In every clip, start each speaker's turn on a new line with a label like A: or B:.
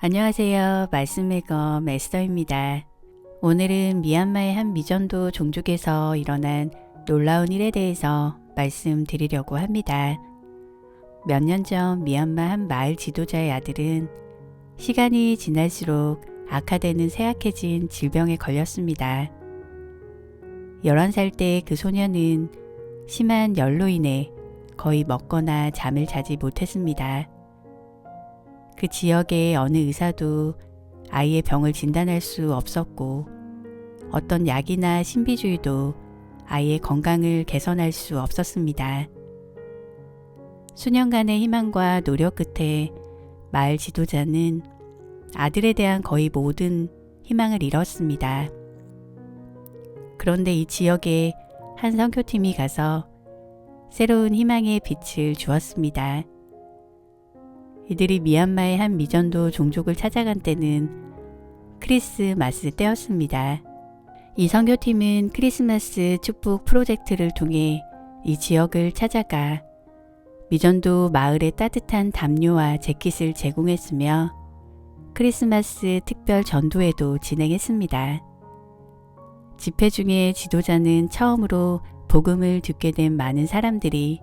A: 안녕하세요. 말씀 읽어 메스터입니다. 오늘은 미얀마의 한 미전도 종족에서 일어난 놀라운 일에 대해서 말씀드리려고 합니다. 몇 년 전 미얀마 한 마을 지도자의 아들은 시간이 지날수록 악화되는 쇠약해진 질병에 걸렸습니다. 11살 때 그 소년은 심한 열로 인해 거의 먹거나 잠을 자지 못했습니다. 그 지역의 어느 의사도 아이의 병을 진단할 수 없었고 어떤 약이나 신비주의도 아이의 건강을 개선할 수 없었습니다. 수년간의 희망과 노력 끝에 마을 지도자는 아들에 대한 거의 모든 희망을 잃었습니다. 그런데 이 지역에 한 선교팀이 가서 새로운 희망의 빛을 주었습니다. 이들이 미얀마의 한 미전도 종족을 찾아간 때는 크리스마스 때였습니다. 이 선교팀은 크리스마스 축복 프로젝트를 통해 이 지역을 찾아가 미전도 마을에 따뜻한 담요와 재킷을 제공했으며 크리스마스 특별 전도회도 진행했습니다. 집회 중에 지도자는 처음으로 복음을 듣게 된 많은 사람들이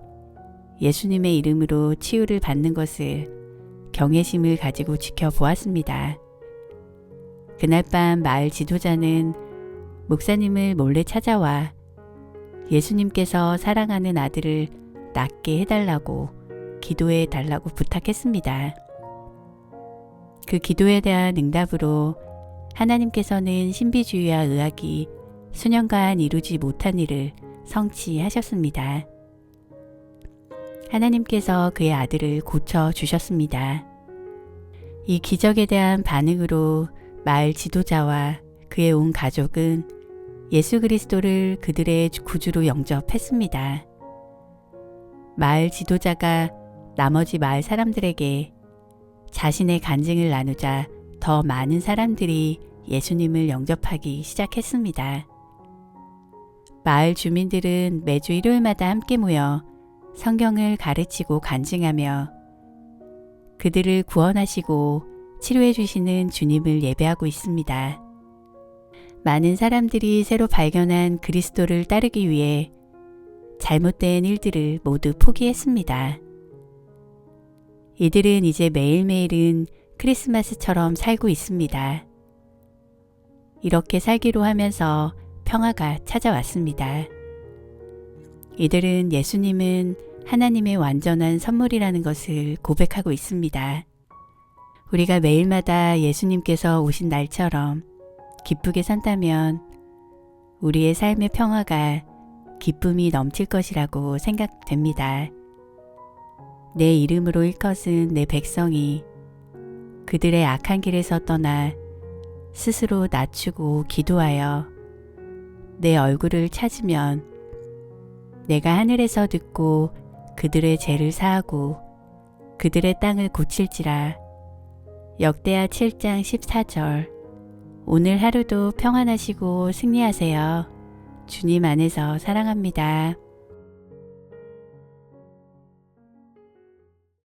A: 예수님의 이름으로 치유를 받는 것을 경외심을 가지고 지켜보았습니다. 그날 밤 마을 지도자는 목사님을 몰래 찾아와 예수님께서 사랑하는 아들을 낫게 해달라고 기도해 달라고 부탁했습니다. 그 기도에 대한 응답으로 하나님께서는 신비주의와 의학이 수년간 이루지 못한 일을 성취하셨습니다. 하나님께서 그의 아들을 고쳐 주셨습니다. 이 기적에 대한 반응으로 마을 지도자와 그의 온 가족은 예수 그리스도를 그들의 구주로 영접했습니다. 마을 지도자가 나머지 마을 사람들에게 자신의 간증을 나누자 더 많은 사람들이 예수님을 영접하기 시작했습니다. 마을 주민들은 매주 일요일마다 함께 모여 성경을 가르치고 간증하며 그들을 구원하시고 치료해 주시는 주님을 예배하고 있습니다. 많은 사람들이 새로 발견한 그리스도를 따르기 위해 잘못된 일들을 모두 포기했습니다. 이들은 이제 매일매일은 크리스마스처럼 살고 있습니다. 이렇게 살기로 하면서 평화가 찾아왔습니다. 이들은 예수님은 하나님의 완전한 선물이라는 것을 고백하고 있습니다. 우리가 매일마다 예수님께서 오신 날처럼 기쁘게 산다면 우리의 삶의 평화가 기쁨이 넘칠 것이라고 생각됩니다. 내 이름으로 일것은 내 백성이 그들의 악한 길에서 떠나 스스로 낮추고 기도하여 내 얼굴을 찾으면 내가 하늘에서 듣고 그들의 죄를 사하고 그들의 땅을 고칠지라. 역대하 7장 14절 오늘 하루도 평안하시고 승리하세요. 주님 안에서 사랑합니다.